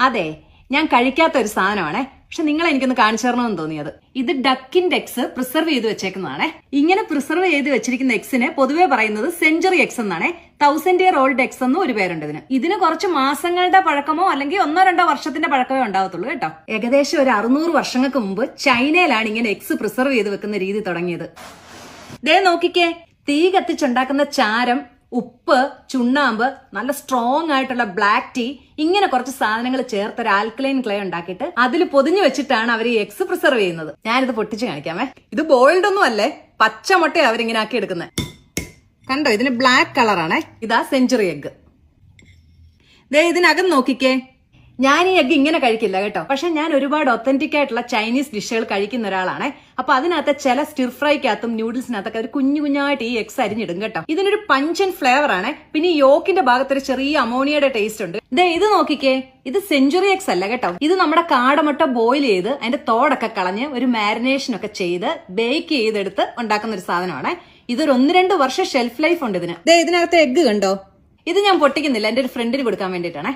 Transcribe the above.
അതെ ഞാൻ കഴിക്കാത്ത ഒരു സാധനമാണേ. പക്ഷെ നിങ്ങൾ എനിക്കൊന്ന് കാണിച്ചു തരണമെന്ന് തോന്നിയത്. ഇത് ഡക്കിന്റെ എക്സ് പ്രിസർവ് ചെയ്ത് വെച്ചേക്കുന്നതാണേ. ഇങ്ങനെ പ്രിസർവ് ചെയ്ത് വെച്ചിരിക്കുന്ന എക്സിനെ പൊതുവെ പറയുന്നത് സെഞ്ചുറി എക്സ് എന്നാണേ. തൗസൻഡ് ഇയർ ഓൾഡ് എക്സ് എന്നും ഒരു പേരുണ്ട് ഇതിന്. ഇതിന് കുറച്ച് മാസങ്ങളുടെ പഴക്കമോ അല്ലെങ്കിൽ ഒന്നോ രണ്ടോ വർഷത്തിന്റെ പഴക്കമേ ഉണ്ടാവത്തുള്ളൂ കേട്ടോ. ഏകദേശം ഒരു അറുന്നൂറ് വർഷങ്ങൾക്ക് മുമ്പ് ചൈനയിലാണ് ഇങ്ങനെ എക്സ് പ്രിസർവ് ചെയ്ത് വെക്കുന്ന രീതി തുടങ്ങിയത്. ദേ നോക്കിക്കേ. തീ കത്തിച്ചുണ്ടാക്കുന്ന ചാരം ഉപ്പ് ചുണ്ണാമ്പ് നല്ല സ്ട്രോങ് ആയിട്ടുള്ള ബ്ലാക്ക് ടീ ഇങ്ങനെ കുറച്ച് സാധനങ്ങൾ ചേർത്ത് ഒരു ആൽക്കലൈൻ ക്ലേ ഉണ്ടാക്കിയിട്ട് അതിൽ പൊതിഞ്ഞു വെച്ചിട്ടാണ് അവർ ഈ എക്സ് പ്രിസർവ് ചെയ്യുന്നത്. ഞാനിത് പൊട്ടിച്ച് കാണിക്കാമേ. ഇത് ബോയിൽഡ് ഒന്നും അല്ലേ? പച്ചമുട്ട അവരിങ്ങനെ ആക്കി എടുക്കുന്നത് കണ്ടോ? ഇതിന് ബ്ലാക്ക് കളറാണേ ഇതാ സെഞ്ചുറി എഗ് ദേ ഇതിനകം നോക്കിക്കേ. ഞാൻ ഈ എഗ് ഇങ്ങനെ കഴിക്കില്ല കേട്ടോ. പക്ഷെ ഞാൻ ഒരുപാട് ഒത്തന്റിക് ആയിട്ടുള്ള ചൈനീസ് ഡിഷുകൾ കഴിക്കുന്ന ഒരാളാണ്. അപ്പൊ അതിനകത്ത് ചില സ്റ്റിർ ഫ്രൈക്കകത്തും നൂഡിൽസിനകത്തൊക്കെ ഒരു കുഞ്ഞു കുഞ്ഞായിട്ട് ഈ എഗ്സ് അരിഞ്ഞിടും കേട്ടോ. ഇതിനൊരു പഞ്ചൻ ഫ്ലേവർ ആണ്. പിന്നെ യോക്കിന്റെ ഭാഗത്ത് ഒരു ചെറിയ അമോണിയയുടെ ടേസ്റ്റ് ഉണ്ട്. ദേ ഇത് നോക്കിക്കേ. ഇത് സെഞ്ചുറി എക്സ് അല്ല കേട്ടോ. ഇത് നമ്മുടെ കാടമുട്ട ബോയിൽ ചെയ്ത് അതിന്റെ തോടൊക്കെ കളഞ്ഞ് ഒരു മാരിനേഷൻ ഒക്കെ ചെയ്ത് ബേക്ക് ചെയ്തെടുത്ത് ഉണ്ടാക്കുന്ന ഒരു സാധനമാണ്. ഇതൊരു ഒന്ന് രണ്ട് വർഷം ഷെൽഫ് ലൈഫ് ഉണ്ട് ഇതിന്. ദേ ഇതിനകത്ത് എഗ്ഗ് കണ്ടോ? ഇത് ഞാൻ പൊട്ടിക്കുന്നില്ല. എന്റെ ഒരു ഫ്രണ്ടിന് കൊടുക്കാൻ വേണ്ടിയിട്ടാണ്.